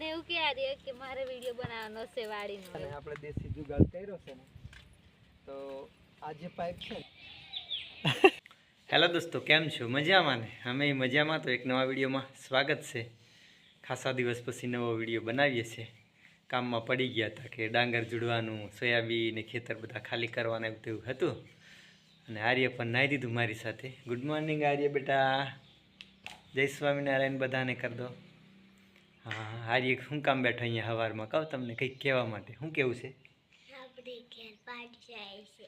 મને એવું કે આ રે કે મારે વીડિયો બનાવવાનો છે વાડીનો અને આપણે દેશી જુગાડ કર્યો છે ને તો આ જે પાઇપ છે હેલો દોસ્તો કેમ છો? મજામાં ને? અમે મજામાં તો એક નવા વિડીયોમાં સ્વાગત છે. ખાસા દિવસ પછી નવો વીડિયો બનાવીએ છીએ. કામમાં પડી ગયા હતા કે ડાંગર જોડવાનું સોયાબીન ને ખેતર બધા ખાલી કરવાના એવું તેવું હતું. અને આર્ય પણ નાહી દીધું મારી સાથે. ગુડ મોર્નિંગ આર્ય બેટા. જય સ્વામિનારાયણ બધાને કરી દો. હા આર્ય શું કામ બેઠો અહીંયા સવારમાં કહો તમને કંઈક કહેવા માટે. શું કેવું છે? આપણે ઘેર પાડી જાય છે.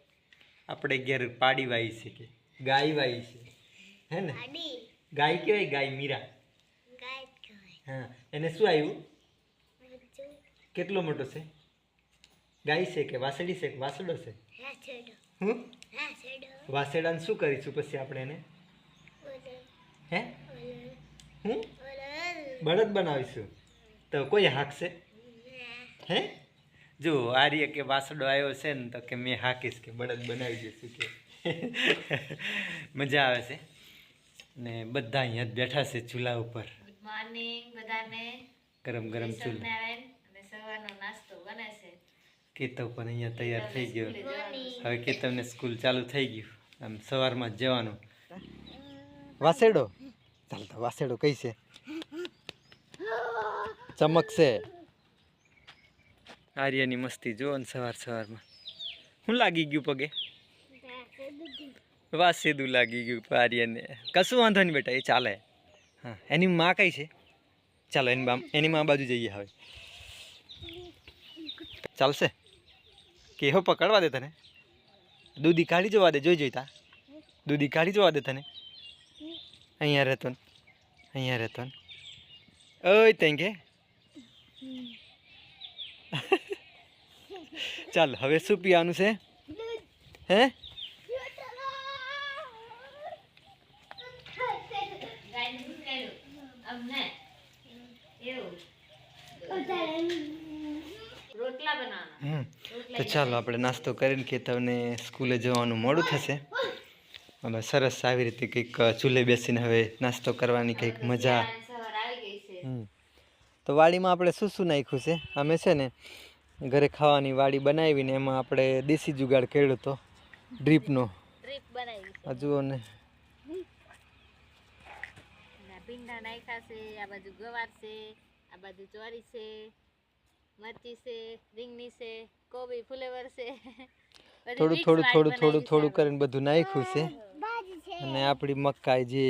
આપણે ઘેર પાડી વાઈ છે કે? ગાય વાય છે. હે ને? ગાય કહેવાય ગાય મીરા? હા એને શું આવ્યું કેટલો મોટો છે? ગાય છે કે વાસડી છે? કે વાસડો છે હા હા શું કરીશું પછી આપણે એને? હે? હું બળદ બનાવીશું. તો કોઈ હાંકશે? હે? જો આર્ય કે વાસડો આવ્યો છે ને તો કે મેં હાંકીશ કે બળદ બનાવી દઈશું કે. મજા આવે છે. ને બધા અહીંયા જ બેઠા છે ચૂલા ઉપર. ગુડ મોર્નિંગ બધાને. ગરમ ગરમ ચૂલા. અને સવારનો નાસ્તો બને છે. કેતવ પણ અહીંયા તૈયાર થઈ ગયો. હવે કેતવને સ્કૂલ ચાલુ થઈ ગયું. આમ સવારમાં જ જવાનું. વાસેડો. ચાલ તો વાસેડો કઈ છે ચમકશે. આર્યની મસ્તી જુઓ ને સવાર સવારમાં. શું લાગી ગયું પગે? વાસેદું લાગી ગયું આર્યને. કશું વાંધો નહીં બેટા, એ ચાલે. હા, એની માં કઈ છે? ચાલો, એની એની માં બાજુ જઈએ હવે. ચાલશે? કે હો પકડવા દે તને. દૂધી કાઢી જવા દે, જોઈ જોઈતા દૂધી કાઢી જવા દે તને. અહીંયા રહેતો અહીંયા રહેતો ને. ઓય, તેંગે. ચાલ હવે શું પીવાનું છે? હે? તો ચાલો આપણે નાસ્તો કરીને કે તમને સ્કૂલે જવાનું મોડું થશે. હવે સરસ આવી રીતે કંઈક ચૂલે બેસીને હવે નાસ્તો કરવાની કંઈક મજા. આવી ગઈ છે. હમ. તો વાડીમાં આપણે શું શું નાખ્યું છે? અમે છે ને ઘરે ખાવાની વાડી બનાવીને એમાં આપણે દેશી જુગાડ કર્યો હતો ડ્રીપનો. હજુ બનાવી. છે આ જુઓ ને. ભીંડા નાખ્યા છે આ બાજુ ગવાર છે આ બાજુ ચોરી છે મરચી છે રીંગણી છે કોબી ફુલેવર છે. થોડું થોડું થોડું થોડું થોડું કરીને બધું નાખ્યું છે. અને આપણી મકાઈ જે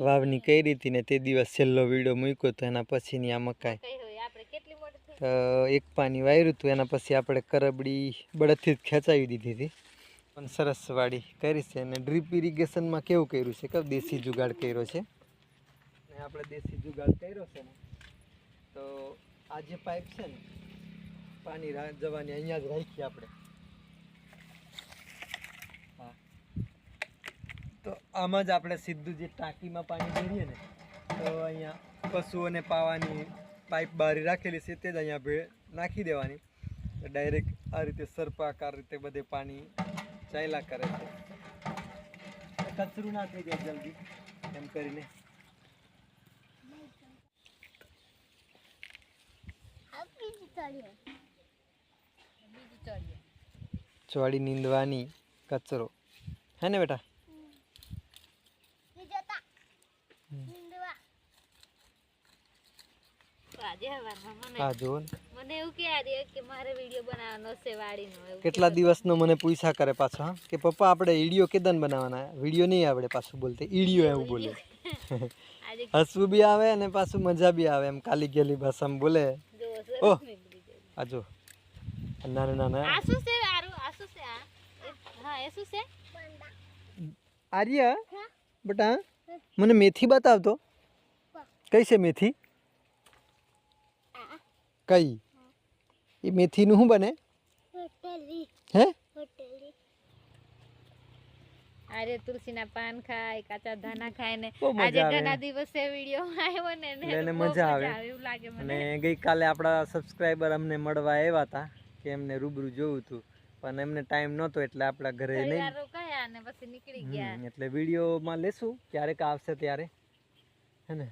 વાવણી કરી હતી ને તે દિવસ છેલ્લો વીડિયો મૂક્યો તો એના પછીની આ મકાઈ. તો એક પાણી વાયરું હતું એના પછી આપણે કરબડી બળદથી જ ખેંચાવી દીધી હતી. પણ સરસ વાડી કરી છે અને ડ્રીપ ઇરિગેશનમાં કેવું કર્યું છે? કે દેશી જુગાડ કર્યો છે? ને આપણે દેશી જુગાડ કર્યો છે ને તો આ જે પાઇપ છે ને પાણી જવાની અહીંયા જ રાખીએ આપણે હા તો આમાં જ આપણે સીધું જે ટાંકીમાં પાણી ભરીએ ને તો અહીંયા પશુઓને પાવાની પાઇપ બારી રાખેલી છે તે જ અહીંયા ભેળ નાખી દેવાની. તો ડાયરેક્ટ આ રીતે સર્પાકાર રીતે બધે પાણી ચાલ્યા કરે છે. કચરું ના થઈ જાય જલ્દી એમ કરીને. ચોળી નીંદવાની કચરો. હે ને બેટા તો આજે સવારમાં મને હા ને. મને એવું કે કે મારે વીડિયો બનાવવાનો છે વાડીનો કેટલા દિવસનો મને પૂછા કરે પાછો હા? કે પપ્પા આપણે ઈડિયો કેદન બનાવવાના? વીડિયો નહીં આવડે પાછું બોલતે ઈડિયો એવું બોલે. હસવું બી આવે અને પાછું મજા બી આવે એમ કાલી ગયેલી ભાષામાં બોલે. જો જાય આ જો નાના નાના. આ શું છે? આરું આ શું છે? આ? હા એ શું છે? આર્ય? બટા મને મેથી બતાવતો. કઈ છે મેથી? કઈ? એ મેથીનું શું બને? હે? આજે તુલસીના પાન ખાય કાચા ધાના ખાય ને. આજે ઘણા દિવસે વીડિયો આવ્યો ને એને એટલે એને બહુ મજા આવે. એવું લાગે મને. અને ગઈકાલે આપણા સબસ્ક્રાઈબર અમને મળવા આવ્યા હતા કે એમને રૂબરૂ જોવું હતું પણ એમને ટાઈમ નહોતો એટલે આપણા ઘરે નહીં. રોકાયા ને પછી નીકળી ગયા. એટલે વિડીયોમાં લેશું ક્યારેક આવશે ત્યારે. હે ને?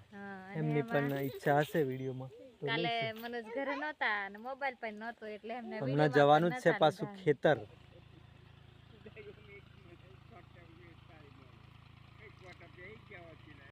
એમની પણ ઈચ્છા હશે વિડીયોમાં. તો કાલે. મનોજ ઘરે નહોતા અને મોબાઈલ પણ નહોતો એટલે એમને હમણાં જવાનું જ છે પાછું ખેતર